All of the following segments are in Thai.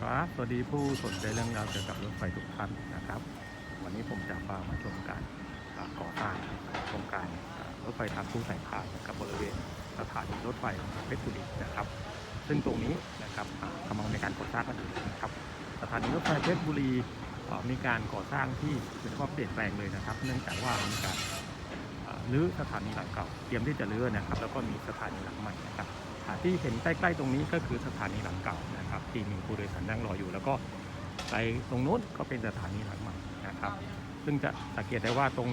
ครับสวัสดีผู้สนใจเรื่องราวเกี่ยวกับรถไฟทุกท่านนะครับ วันนี้ผมจะพามาชมการก่อสร้างโครงการรถไฟทางคู่สายพานกับบริเวณสถานีรถไฟเพชรบุรีนะครับ ซึ่งตรงนี้นะครับกำลังในการก่อสร้างกันอยู่นะครับสถานีรถไฟเพชรบุรีมีการก่อสร้างที่เป็นความเปลี่ยนแปลงเลยนะครับ เนื่องจากว่ามีการรื้อสถานีหลังเก่าเตรียมที่จะรื้อนะครับ แล้วก็มีสถานีหลังใหม่นะครับ อ่าที่เห็นใกล้ๆตรงนี้ก็คือสถานีหลังเก่านะครับที่มีผู้โดยสารนั่งรออยู่ แล้วก็ไปตรงนู้นก็เป็นสถานีหลังใหม่นะครับซึ่งจะสังเกตได้ว่าตรง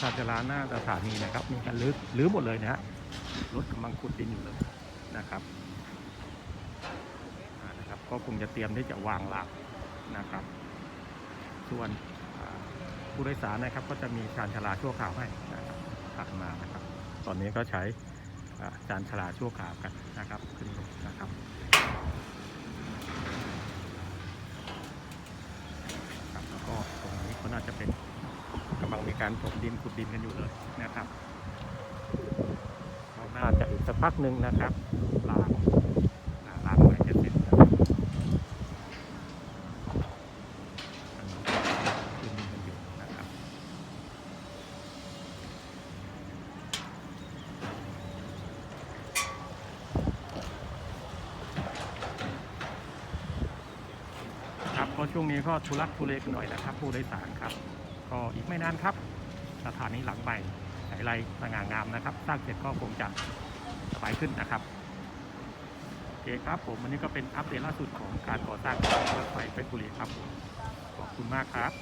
ชานชาลาหน้าสถานีนะครับ มีการรื้อรื้อหมดเลยนะฮะรถกำลังขุดดินอยู่เลยนะครับนะครับ ก็คงจะเตรียมที่จะวางรากนะครับ ส่วนผู้โดยสารนะครับ ก็จะมีชานชาลาชั่วคราวให้นะครับถัดมานะครับ ตอนนี้ก็ใช้ อ่าจานฉลาชั่วขาวกันนะครับขึ้นลงนะครับแล้วก็ตรงนี้ก็น่าจะเป็นกำลังมีการถมดินขุดดินกันอยู่เลยนะครับน่าจะอีกสักพักหนึ่งนะครับลางอ่าลางใหม่จะเสร็จนะครับอันนี้ก็ขุดดินกันอยู่นะครับ ครับ ก็ช่วงนี้ก็ทุลักทุเลกันหน่อยนะครับ ผู้โดยสารครับ ก็อีกไม่นานครับ สถานีหลังใหม่ไหไรสง่างามนะครับสร้างเสร็จก็คงจะสบายขึ้นนะครับโอเคครับผมวันนี้ก็เป็นอัปเดตล่าสุดของการก่อสร้างรถไฟเพชรบุรีครับผมขอบคุณมากครับ